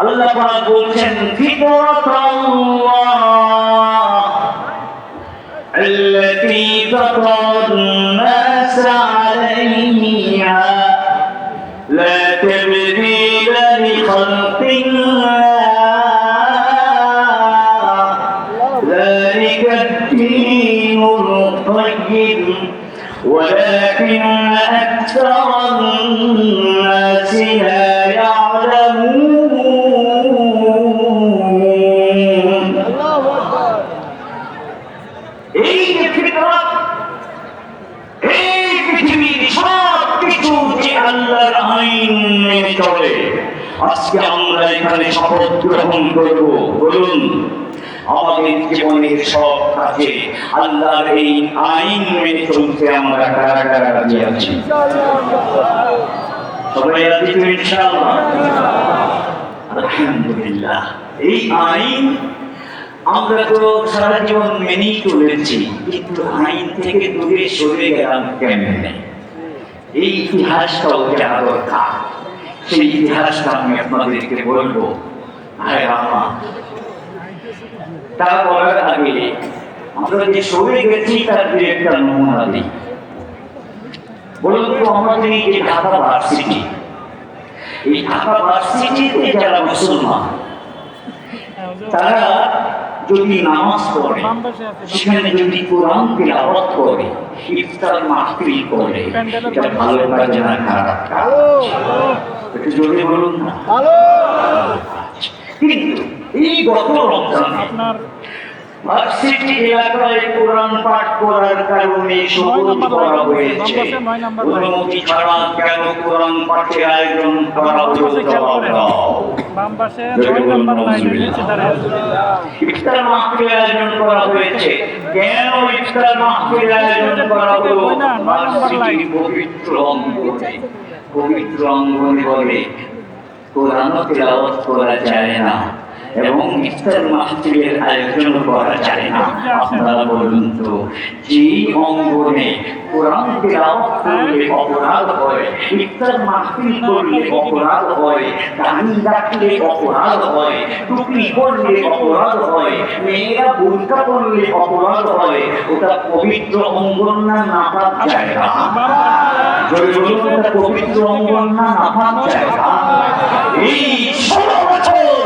আল্লাহ পাক বলছেন ফিতরাতাল্লাহ التي فطر الناس عليها لا تبديل لخلق الله ذلك الدين القيم ولكن أكثر الناس لا يعلمون আল্লাহর আইন মেনে চলে। আজকে আমরা এখানে শপথ গ্রহণ করব। বলুন, আমাদের জীবনের সব কাজে আল্লাহর এই আইন মেনে চলতে আমরা কারা কারা রাজি আছি? সবাই রাজি তো আলহামদুলিল্লাহ। এই আইন আমরা তো সারা জীবন মেনেই চলেছি, কিন্তু আইন থেকে দূরে সরে গেলাম কেমনে? এই ইতিহাসটাও জানা দরকার। সেই ইতিহাসটা আমি আপনাদেরকে বলব আরে আমা তা বলার আগে, আমরা যে সরে গেছি তার দু একটা নমুনা দিই। বলুন আমাদের এই যে ঢাকা ভার্সিটি, এই ঢাকা ভার্সিটিতে যারা মুসলমান, তারা যদি নামাজ পড়ে সেখানে যদি কোরআন তেলাওয়াত করে ইফতার মাহফিল করে এটা ভালো কাজ না খারাপ। কাজ একটু জোরে বলুন না? কিন্তু এই গত রমজানে আপনার ভার্সিটি এলাকায় কোরআন পাঠ করার কারণে সবুজ করা হয়েছে। নয় নাম্বার লাইন। অনুমতি ছাড়া কেন কোরআন পাঠের আয়োজন করা হলো জবাব দাও বাম পাশে নয় নাম্বার লাইনে নিচে দাঁড়িয়ে ইফতার মাহফিল আয়োজন করা হয়েছে। কেন ইফতার মাহফিল আয়োজন করা হলো? ভার্সিটির পবিত্র অঙ্গনে পবিত্র অঙ্গনে বলে কোরআন তেলাওয়াত করা যায় না। এবং ইফতার মাহফিলের আয়োজন করা যায় না। আপনারা বলুন তো যে অঙ্গনে কোরআন করলে অপরাধ হয়, ইফতার মাহফিল করলে অপরাধ হয় গান ডাকলে অপরাধ হয় টুকরি করলে অপরাধ হয়, মেয়েরা বোরকা করলে অপরাধ হয়, ওটা পবিত্র অঙ্গন না নাপাক জায়গা পবিত্র অঙ্গন না নাপাক জায়গা এই ষোলো বছর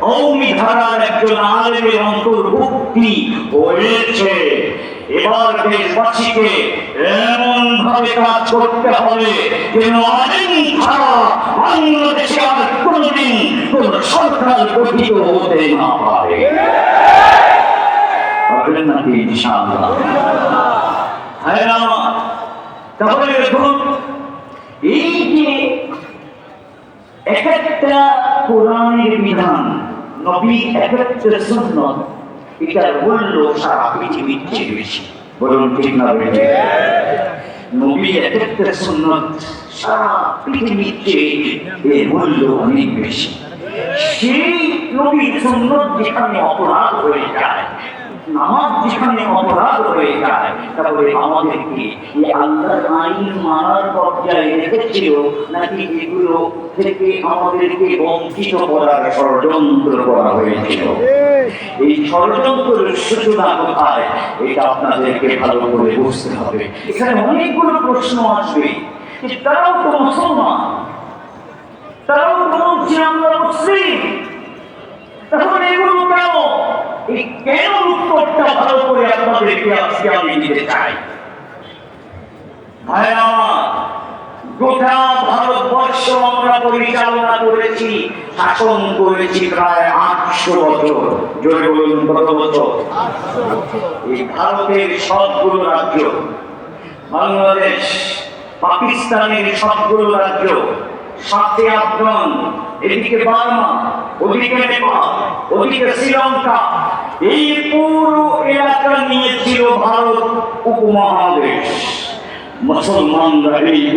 কৌমি ধারার একজন আলেমের অন্তর্ভুক্তি হয়েছে এবার দেশবাসীকে এমন ভাবে কাজ করতে হবে যেন আর কোনদিন হতে পারে। পারবেন নাকি ইনশাআল্লাহ। তাহলে এই যে এক একটা কোরআনের বিধান নবী একত্রে সুন্নত। এটার মূল্য সারা পৃথিবীর চেয়ে বেশি। বলুন ঠিক না নবী একত্রে সুন্নত সারা পৃথিবীর চেয়ে এর মূল্য অনেক বেশি। সেই নবীর সুন্নত যেখানে অপরাধ হয়ে যায় নামাজ যেখানে অপরাধ হয়ে যায়। তাহলে আমাদেরকে এই আল্লাহর আইন মানার পর্যায়ে রেখেছিল, নাকি এগুলো থেকে আমাদেরকে বঞ্চিত করার ষড়যন্ত্র করা হয়েছিল? এই ষড়যন্ত্রের সূচনা কোথায়? এটা আপনাদেরকে ভালো করে বুঝতে হবে। এখানে অনেকগুলো প্রশ্ন আসবে। যে তারাও তো মুসলমান। তারাও তো আমরা মুসলিম। এগুলো কেন এই কেন উত্তরটা ভালো করে আপনাদেরকে আজকে আমি দিতে চাই? ভাই আমার, গোটা ভারতবর্ষ আমরা পরিচালনা করেছি, শাসন করেছি প্রায় আটশো বছর। জোরে বলুন, কত বছর? এই ভারতের সবগুলো রাজ্য, বাংলাদেশ, পাকিস্তানের সবগুলো রাজ্য, সাথে আফগান, এদিকে বার্মা ওদিকে নেপাল ওদিকে শ্রীলঙ্কা এই পুরো এলাকা নিয়ে ছিল ভারত উপমহাদেশ। মুসলমানরা এই